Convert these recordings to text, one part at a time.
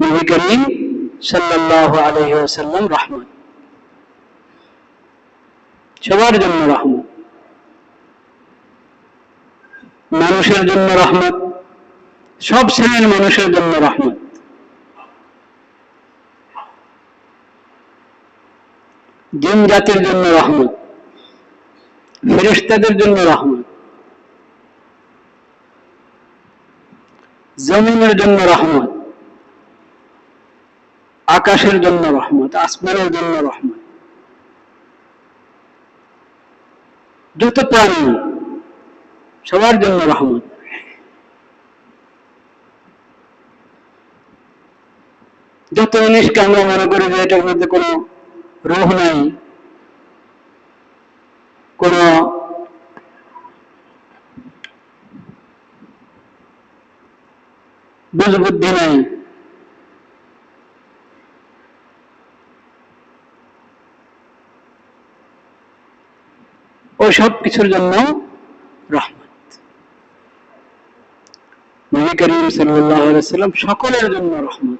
নবী করিম সাল্লাল্লাহু আলাইহি ওয়াসাল্লাম রহমত সবার জন্য রহমত মানুষের জন্য রহমত সব শ্রেণির মানুষের জন্য রহমত জিন জাতির জন্য রহমত ফেরেশতাদের জন্য রহমত জমিনের জন্য রহমত আকাশের জন্য রহমত, আসমানের জন্য রহমত। যত প্রাণী, সবার জন্য রহমত। যত জিনিসকে আমরা মনে করি যে এটার মধ্যে কোনো রোহ নাই, কোন বুঝ বুদ্ধি নাই সব কিছুর জন্য রহমত। সাল্লাম সকলের জন্য রহমত।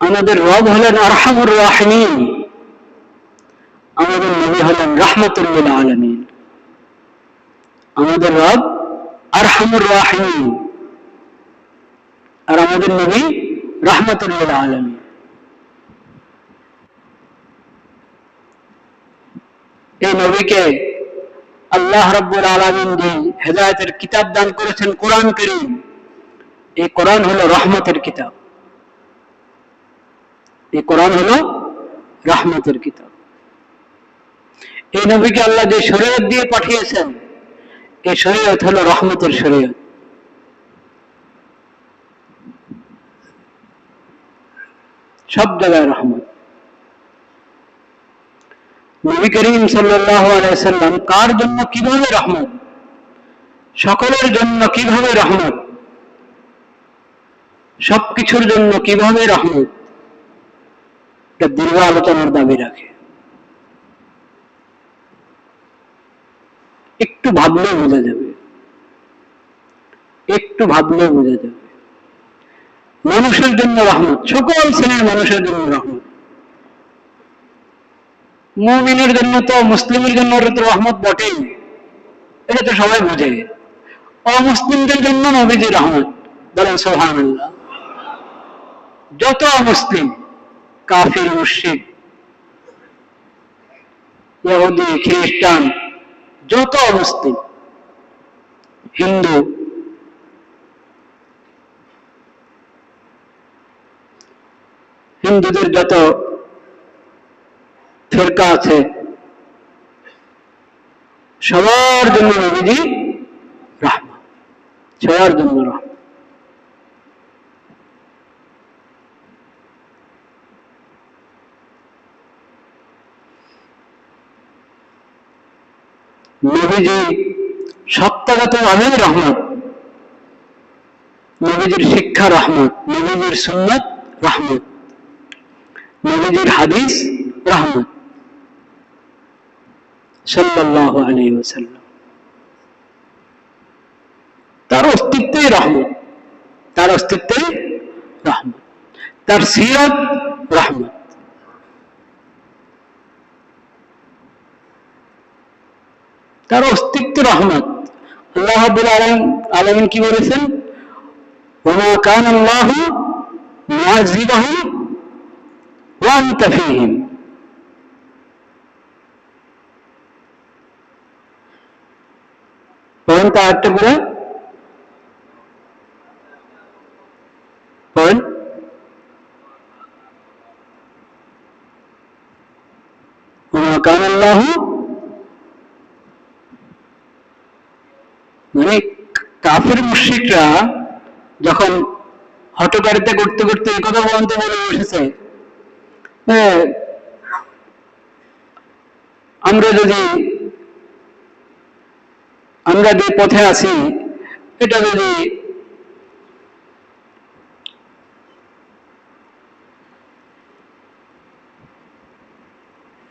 আমাদের রব হলেন আরহামুর রাহিমিন। আমাদের নবী হলেন রাহমাতুল্লিল আলামিন। আমাদের রব আরহামুর রাহিমিন। আর আমাদের নবী রাহমাতুল্লিল আলামিন। এই নবীকে আল্লাহ রব্বুল আলমিন হেদায়তের কিতাব দান করেছেন কোরআন করিম, এই কোরআন হলো রহমতের কিতাব। এই কোরআন হলো রহমতের কিতাব। এই নবীকে আল্লাহ যে শরীয়ত দিয়ে পাঠিয়েছেন, এই শরীয়ত হলো রহমতের শরীয়ত। সব জায়গায় রহমত। নবী করিম সাল্লাম কার জন্য কীভাবে রহমত? সকলের জন্য কীভাবে রহমত? সবকিছুর জন্য কীভাবে রহমত? এটা দীর্ঘ আলোচনার দাবি রাখে। একটু ভাবলেও বোঝা যাবে। একটু ভাবলেও বোঝা যাবে। মানুষের জন্য রহমত, সকল শ্রেণির মানুষের জন্য রহমত। মুমিনের জন্য তো, মুসলিমের জন্য তো রহমত বটেই। এটা তো সবাই বুঝে। অমুসলিমদের জন্য নবীজি রহমত। বলেন সোহান যত অমুসলিম, কাফির, মুশরিক, ইহুদি, খ্রিস্টান, যত অমুসলিম, হিন্দু, হিন্দুদের যত ফেরকা আছে। সবার জন্য নবীজি সবার জন্য রাহমা। নবীজি সত্তাগত ভাবে রহমত। নবীজির শিক্ষা রহমত, নবীজির সুন্নত রহমত। নবীজির হাদিস রহমত। আলাইহি তার অস্তিত্বই রহমত। তার অস্তিত্বই রহমত। তার সিরত রহমত। তার অস্তিত্ব রহমত। আল্লাহ রাব্বুল আলামিন আলামিন কি বলেছেন? ওমা কান আল্লাহ মুআযিবাহুম ওয়া পড়েন তা একটা করে মানে কাফের মুশ্রিকরা যখন হটকারিতা করতে করতে এই কথা বলতে বলে বসেছে হ্যাঁ, আমরা যদি আমরা যে পথে আছি, এটা যদি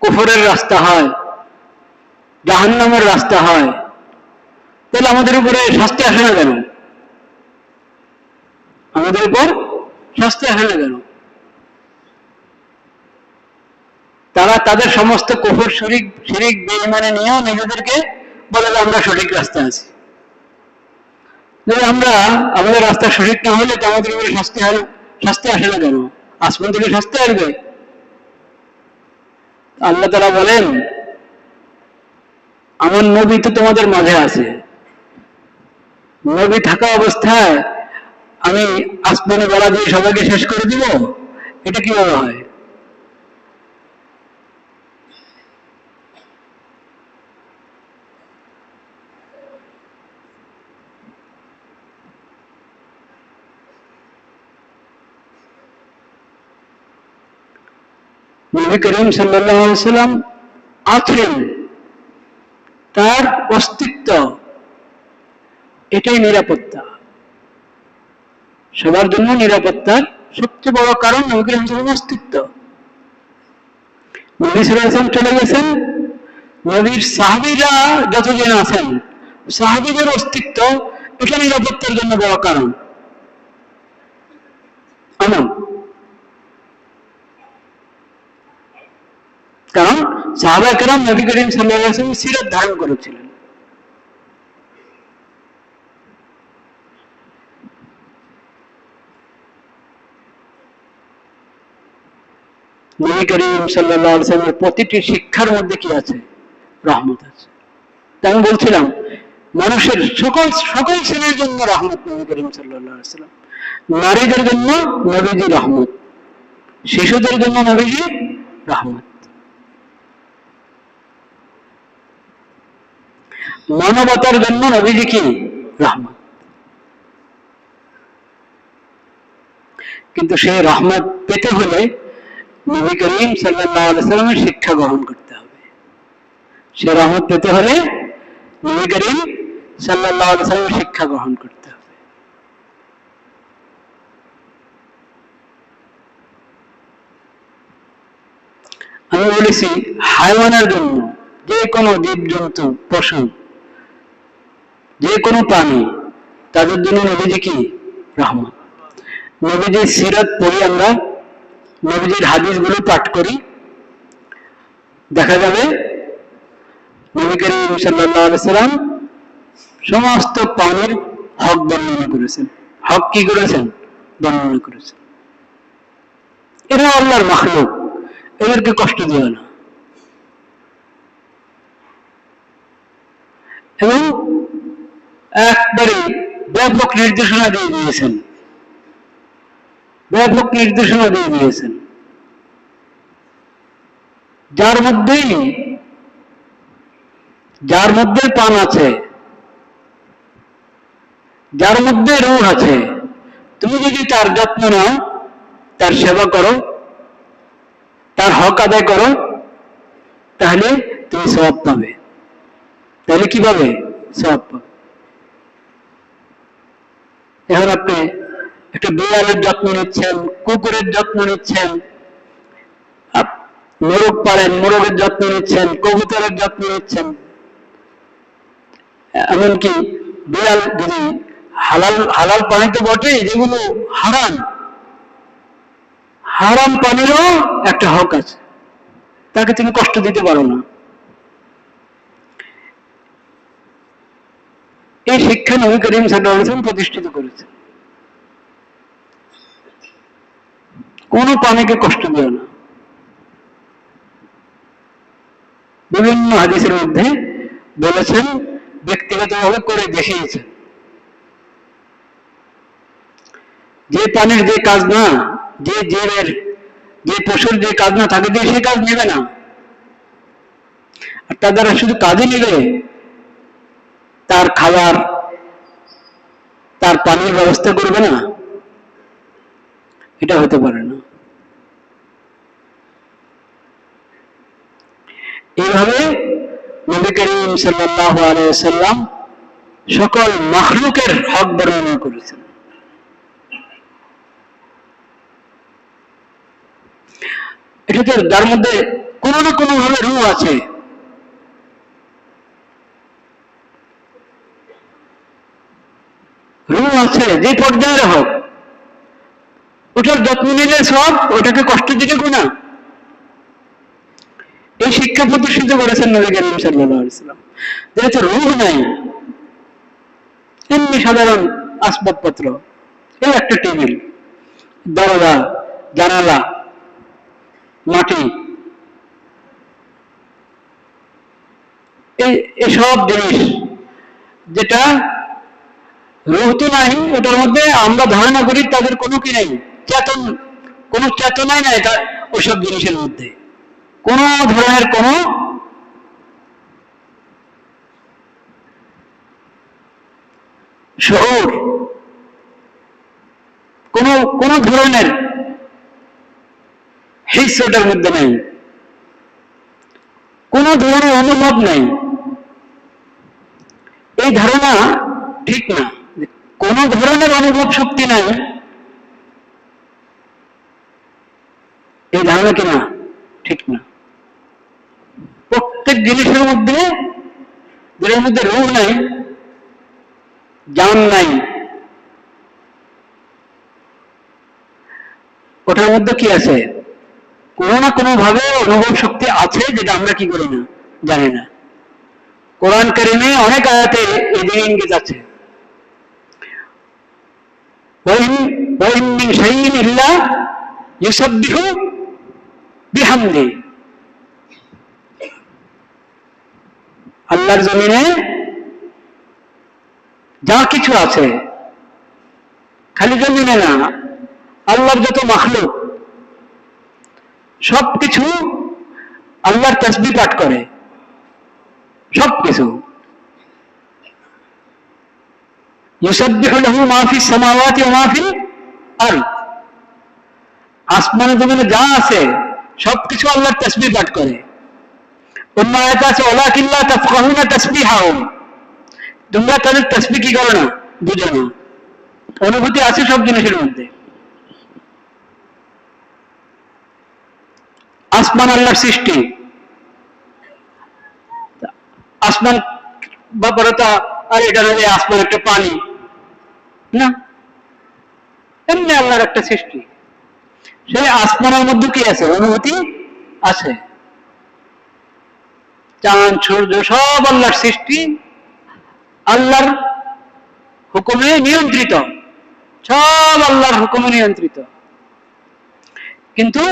কুফরের রাস্তা হয়, জাহান্নামের রাস্তা হয়, তাহলে আমাদের উপরে শাস্তি আসে না কেন? আমাদের উপর শাস্তি আসে না কেন? তারা তাদের সমস্ত কুফর, শরিক, শিরিক বেইমানে নিয়েও নিজেদেরকে বলে যে আমরা সঠিক রাস্তা আছি। যদি আমরা আমাদের রাস্তা সঠিক না হলে তো আমাদের উপরে শাস্তি হয় শাস্তি আসে না কেন? আসমান থেকে শাস্তি আসবে। আল্লাহ তারা বলেন, আমার নবী তো তোমাদের মাঝে আছে। নবী থাকা অবস্থায় আমি আসমানে বেলা দিয়ে সবাইকে শেষ করে দিব। এটা কীভাবে হয়? নবী করিম সাল্লাম আছেন তার অস্তিত্ব, এটাই নিরাপত্তা। সবার জন্য নিরাপত্তার সবচেয়ে বড় কারণ নবী করিম সাল্লাম অস্তিত্ব। নবী সাল্লাম চলে গেছেন। নবীর সাহাবিরা যতজন আছেন, সাহাবিদের অস্তিত্ব এটা নিরাপত্তার জন্য বড় কারণ। আমার কারণ সাহাবা কেরাম নবী করিম সাল্লাম সিরাত ধারণ করেছিলেন। নবী করিম সাল্লামের প্রতিটি শিক্ষার মধ্যে কি আছে? রহমত আছে। তা আমি বলছিলাম, মানুষের সকল সকল শ্রেণির জন্য রহমত নবী করিম সাল্লাম নারীদের জন্য নবীজি রহমত, শিশুদের জন্য নবীজি রহমত। মানবতার জন্য নবীজি কি? রহমত। কিন্তু সেই রহমত পেতে হলে নবী করিম সাল্লামের শিক্ষা গ্রহণ করতে হবে। সে রহমত পেতে হলে নবী করিম সাল্লামের শিক্ষা গ্রহণ করতে হবে। আমি বলেছি, হাইওয়ানের জন্য যে কোনো জীবজন্তু, পশু যে কোনো প্রাণী তাদের জন্য নবীজি কি? রহমত। নবীজির সিরাত পড়ি আমরা, নবীজির হাদিসগুলো পাঠ করি। দেখা যাবে, নবী করিম সাল্লাম সমস্ত প্রাণীর হক বর্ণনা করেছেন। হক কি করেছেন? বর্ণনা করেছেন। এরা আল্লাহর মাখলুক, এদেরকে কষ্ট দিও না। এবং একবারে ব্যাপক নির্দেশনা দিয়ে দিয়েছেন। ব্যাপক নির্দেশনা দিয়ে দিয়েছেন। যার মধ্যেই যার মধ্যে প্রাণ আছে, যার মধ্যে রোগ আছে, তুমি যদি তার যত্ন নাও, তার সেবা করো, তার হক আদায় করো, তাহলে তুমি সব পাবে। তাহলে কি পাবে সব পাবে? এখন আপনি একটা বিড়ালের যত্ন নিচ্ছেন, কুকুরের যত্ন নিচ্ছেন মোরগ পারেন মোরগের যত্ন নিচ্ছেন, কবুতরের যত্ন নিচ্ছেন। এমনকি বিড়াল যদি হালাল হালাল পানি তো বটেই, যেগুলো হারাম হারাম পানিরও একটা হক আছে। তাকে তুমি কষ্ট দিতে পারো না। এই শিক্ষা নবী করিম সাল্লাম প্রতিষ্ঠিত করেছে। কোন প্রাণীকে কষ্ট দিও না। বিভিন্ন হাদিসের মধ্যে বলেছেন, ব্যক্তিগতভাবে করে দেখিয়েছেন যে প্রাণীর যে কাজ না, যে জীবের, যে পশুর যে কাজ না থাকে দিয়ে সে কাজ নেবে না। আর তার দ্বারা শুধু কাজই নেবে তার খাবার, তার পানির ব্যবস্থা করবে না? এটা হতে পারে না। এইভাবে নবী করিম সাল্লাহ আলাইসাল্লাম সকল মখলুকের হক বর্ণনা করেছেন। এটাতে যার মধ্যে কোনো না কোনো ভাবে রূপ আছে। আছে, যে পর্যায়ের হোক। ওটার যত্ন নিলে সব, ওটাকে কষ্ট দিলে গুণা এই শিক্ষা প্রদর্শিত করেছেন নবী করিম সাল্লাম যেহেতু রূহ নাই, এমনি সাধারণ আসবাবপত্র, এই একটা টেবিল, দরজা, জানালা, মাটি, এই, এসব জিনিস যেটা রুহ তো নাই ওটার মধ্যে আমরা ধারণা করি তাদের কোনো কি নেই, চেতন, কোনো চেতনাই নাই তা ওসব জিনিসের মধ্যে। কোন ধরনের কোনো শহর, কোন কোন ধরনের হিস ওটার মধ্যে নেই। কোন ধরনের অনুভব নেই। এই ধারণা ঠিক না। কোন ধরনের অনুভব শক্তি নাই। এই ধারণা কি না? ঠিক না। প্রত্যেক জিনিসের মধ্যে, যেটার মধ্যে রোগ নাই জান নাই, ওটার মধ্যে কি আছে? কোনো না কোনো ভাবে অনুভব শক্তি আছে যেটা আমরা কি করি না? জানি না। কোরআন কারিমে অনেক আয়াতে এই দিকে ইঙ্গিত আছে। আল্লাহর জমিনে যা কিছু আছে, খালি জমিনে না, আল্লাহর যত মাখলুক সব কিছু আল্লাহর তসবি পাঠ করে। সব কিছু ইউসাব্বিহু লাহু মা ফিস আসমানে জমিনে যা আছে সবকিছু আল্লাহর তসবিহ পাঠ করে অন্য আয়াত আছে ওয়ালাকিল্লা তাফকাহুনা তাসবিহাহুম তোমরা তাদের তসবিহ কি করো না বুঝো না অনুভূতি আছে সব জিনিসের মধ্যে আসমান আল্লাহর সৃষ্টি আসমান ব্যাপারে তো আর এটা আসমান একটা পানি না। এমনি আল্লাহর একটা সৃষ্টি। সেই আসমানের মধ্যে কি আছে? অনুভূতি আছে। চাঁদ, সূর্য সব আল্লাহর সৃষ্টি। আল্লাহর হুকুমে নিয়ন্ত্রিত। সব আল্লাহর হুকুমে নিয়ন্ত্রিত। কিন্তু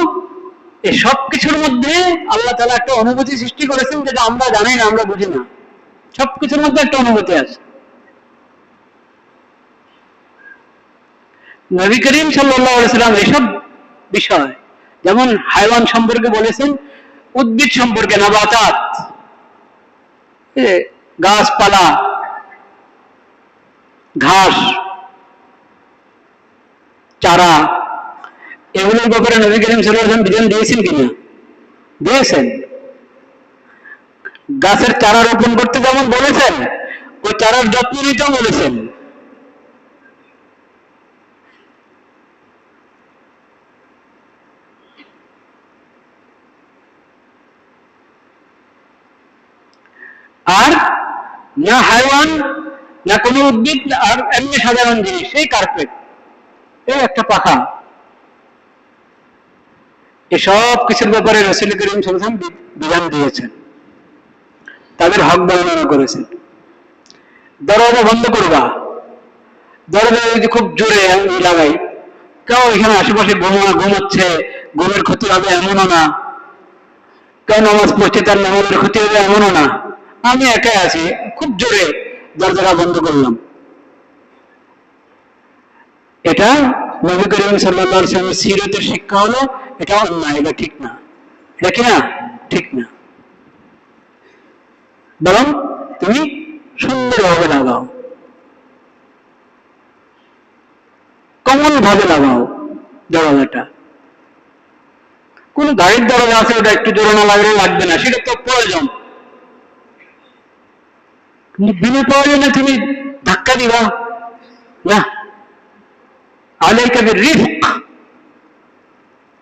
এই সব কিছুর মধ্যে আল্লাহ তালা একটা অনুভূতি সৃষ্টি করেছেন যেটা আমরা জানি না, আমরা বুঝি না। সবকিছুর মধ্যে একটা অনুভূতি আছে। নবী করিম সাল্লাম এসব বিষয়, যেমন হাইওয়ান সম্পর্কে বলেছেন, উদ্ভিদ সম্পর্কে নাবাতাত গাছপালা, ঘাস, চারা এগুলোর ব্যাপারে নবী করিম সাল্লাম বিধান দিয়েছেন কিনা? দিয়েছেন। গাছের চারা রোপণ করতে যেমন বলেছেন, ওই চারার যত্ন নিতেও বলেছেন আর না হাইওয়ান, না কোনো উদ্ভিদ, আর এমনি সাধারণ জিনিস, এই কার্পেট এই একটা পাখা। এসব কিছুর ব্যাপারে রসুল করিম সাল্লাম বিধান দিয়েছেন। তাদের হক বর্ণনা করেছেন। দরজা বন্ধ করবা। দরজা যদি খুব জোরে লাগাই, কেউ এখানে আশেপাশে ঘুমা ঘুমাচ্ছে, ঘুমের ক্ষতি হবে এমনও না। কেউ নামাজ পড়ছে তার নামাজের ক্ষতি হবে এমনও না। আমি একাই আছি, খুব জোরে দরজাটা বন্ধ করলাম। এটা নবী করিম সাল্লাহ সিরতের শিক্ষা হলো, এটা অন্যায়, এটা ঠিক না। এটা কি না? ঠিক না। বরং তুমি সুন্দরভাবে লাগাও। কমন ভাবে লাগাও দরজাটা কোন গাড়ির দরজা আছে, ওটা একটু জোরে না লাগলে লাগবে না, সেটা তো প্রয়োজন। বিনা প্রয়োজনে তুমি ধাক্কা দিবা। না। আলাইকা রিস্ক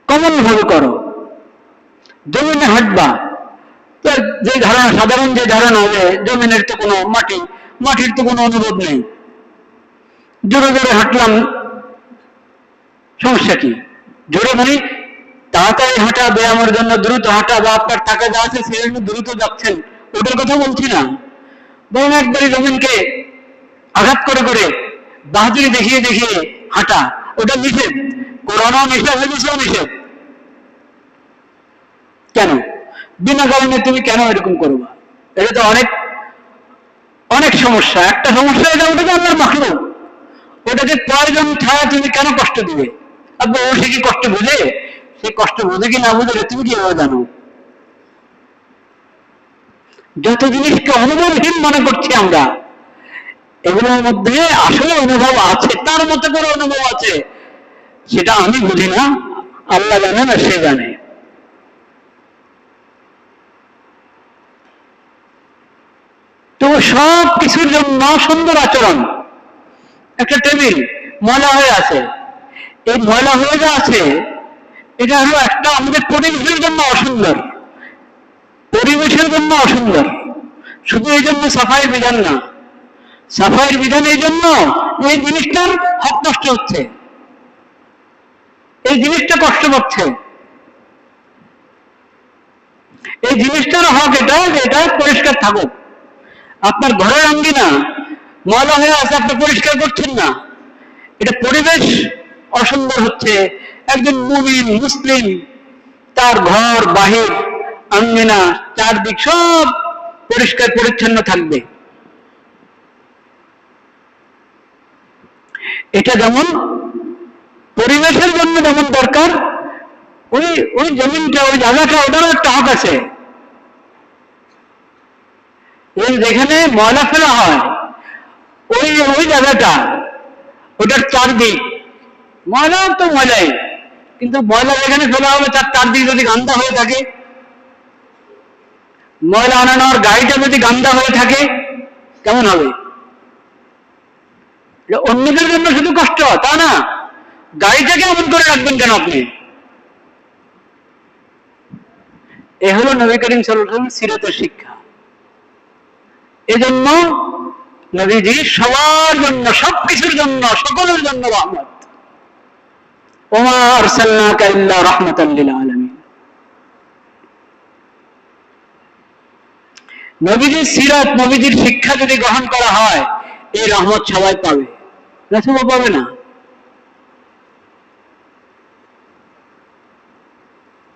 কমন ভাবে করো। জমিনে হাঁটবা। যে ধারণা, সাধারণ যে ধারণা যে জমিনের তো কোনো মাটি, মাটির তো কোনো অনুভব নেই। জোরে জোরে হাঁটলাম। সমস্যা কি? জোরে বলি, তাড়াতাড়ি হাঁটা, ব্যায়ামের জন্য দ্রুত হাঁটা, বা আপনার টাকা যা আছে, সেই জন্য দ্রুত যাচ্ছেন। ওটার কথা বলছি না। বরং একবারে জমিনকে আঘাত করে করে বাহাদুরি দেখিয়ে দেখিয়ে হাঁটা। ওটা নিষেধ। করোনা নিষেধ হয়েছেও নিষেধ। কেন? বিনা কারণে তুমি কেন এরকম করবা? এটা তো অনেক অনেক সমস্যা। একটা সমস্যা এটা ওটা তো আল্লাহর মাখলো ওটাকে প্রয়োজন ছাড়া তুমি কেন কষ্ট দিবে আব্বা, ও সে কি কষ্ট বুঝে? সে কষ্ট বুঝে কি না বুঝে? তুমি কীভাবে জানো? যত জিনিসকে অনুভবহীন মনে করছি আমরা, এগুলোর মধ্যে আসলে অনুভব আছে, তার মতো করে অনুভব আছে, সেটা আমি বুঝি না, আল্লাহ জানে না, সে জানে। তো সব কিছুর জন্য সুন্দর আচরণ। একটা টেবিল, ময়লা হয়ে আছে। এই ময়লা হয়ে যা আছে, এটা হলো একটা আমাদের পরিবেশের জন্য অসুন্দর। পরিবেশের জন্য অসুন্দর। শুধু এই জন্য সাফাইয়ের বিধান না। সাফাইয়ের বিধান এই জন্য এই জিনিসটার হক নষ্ট হচ্ছে। এই জিনিসটা কষ্ট পাচ্ছে। এই জিনিসটার হক এটা যে এটা পরিষ্কার থাকুক। আপনার ঘরের আঙ্গিনা, ময়লা হয়ে আছে, আপনি পরিষ্কার করছেন না। এটা পরিবেশ অসুন্দর হচ্ছে। একজন মুমিন, মুসলিম, তার ঘর, বাহির আঙ্গিনা চারদিক সব পরিষ্কার পরিচ্ছন্ন থাকবে। এটা যেমন পরিবেশের জন্য যেমন দরকার, ওই ওই জমিনটা, ওই জায়গাটা, ওটারও একটা হক আছে। এই যেখানে ময়লা ফেলা হয়, ওই ওই জায়গাটা, ওটার চারদিক, ময়লা তো ময়লাই, কিন্তু ময়লা যেখানে ফেলা হবে, তার চারদিক যদি গান্দা হয়ে থাকে ময়লা আনানোর গাড়িটা যদি গান্দা হয়ে থাকে, কেমন হবে? অন্যদের জন্য শুধু কষ্ট, তা না। গাড়িটাকে এমন করে রাখবেন কেন আপনি? এ হলো নবী করিম সাল্লাল্লাহু সিরতের শিক্ষা। এজন্য নবীজি সবার জন্য, সবকিছুর জন্য, সকলের জন্য রহমত। ওমা আরসালনাকা ইল্লা রাহমাতাল লিল আলামিন নবীজির সিরাত, নবীজির শিক্ষা যদি গ্রহণ করা হয়, এই রহমত সবাই পাবে। সবাই পাবে না।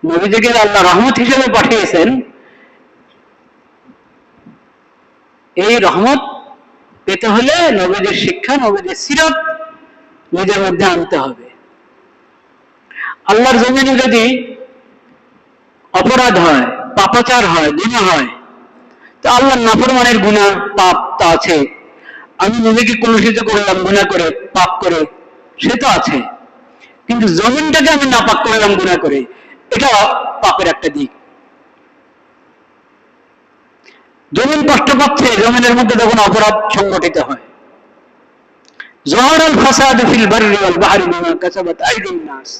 নবীজিকে আল্লাহ রহমত হিসেবে পাঠিয়েছেন। এই রহমত পেতে হলে নবীদের শিক্ষা নবীদের সিরত নিজের মধ্যে আনতে হবে। আল্লাহর জমিনে যদি অপরাধ হয়, পাপাচার হয় গুণা হয় তো আল্লাহর নাফরমানের গুণা পাপ তো আছে। আমি নিজেকে কলুষিত করলাম গুণা করে, পাপ করে, সে তো আছে। কিন্তু জমিনটাকে আমি নাপাক করলাম গুণা করে, এটা পাপের একটা দিক। জমিন কষ্ট পাচ্ছে, জমিনের মধ্যে তখন অপরাধ সংগঠিত হয়। জহর আল ফাসাদ ফিল বাররি ওয়াল বাহরি বিমা কাসাবাত আইদিন নাস